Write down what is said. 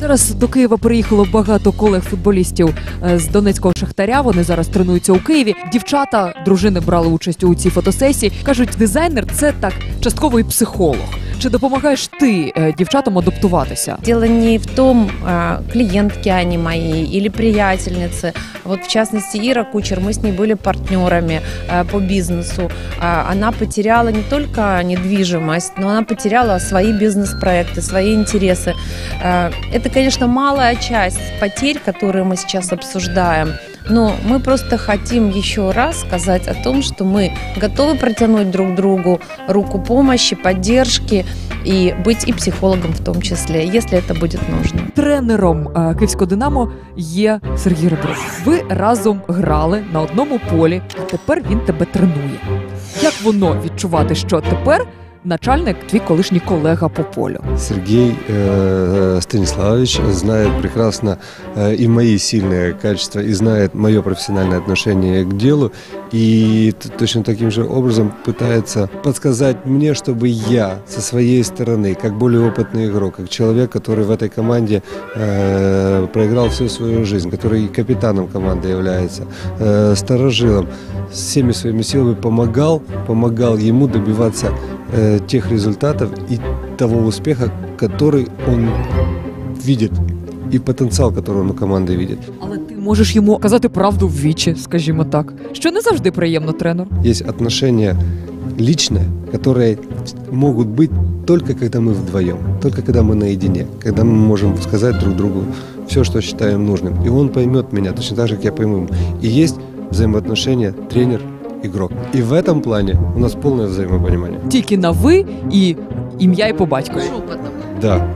Зараз до Києва приїхало багато колег-футболістів е, з Донецького шахтаря. Вони зараз тренуються у Києві. Дівчата, дружини брали участь у цій фотосесії. кажуть, дизайнер це так частково і психолог. Чи допомагаєш ти дівчатам адаптуватися? Дело не в том, а, клиентки они мои или приятельницы. Вот в частности Ира Кучер, мы с ней были партнерами а, по бизнесу. А, Она потеряла не только недвижимость, но она потеряла свои бизнес-проекты, свои интересы. Это, конечно, малая часть потерь, которые мы сейчас обсуждаем. Но мы просто хотим еще раз сказать о том, что мы готовы протянуть друг другу руку помощи, поддержки и быть и психологом в том числе, если это будет нужно. Тренером е, Київського Динамо є Сергій Ребров. Ви разом грали на одному полі, а тепер він тебе тренує. Як воно відчувати, що тепер начальник твій колишній колега по полю? Сергей э, Станиславович знает прекрасно э, и мои сильные качества, и знает мое профессиональное отношение к делу, и точно таким же образом пытается подсказать мне, чтобы я со своей стороны, как более опытный игрок, как человек, который в этой команде э, проиграл всю свою жизнь, который капитаном команды является, э, старожилом, всеми своими силами помогал, помогал ему добиваться э, тех результатов и того успеха, который он видит, и потенциал, который он у команды видит. Але ти можеш йому казати правду в вічі, скажімо так, що не завжди приємно тренеру. Есть отношения личные, которые могут быть только когда мы вдвоем, только когда мы наедине, когда мы можем сказать друг другу все, что считаем нужным. И он поймет меня точно так же, как я пойму. его. И есть взаимоотношения тренер-игрок. И в этом плане у нас полное взаимопонимание. Тільки на ви і ім'я і по батькові. Да,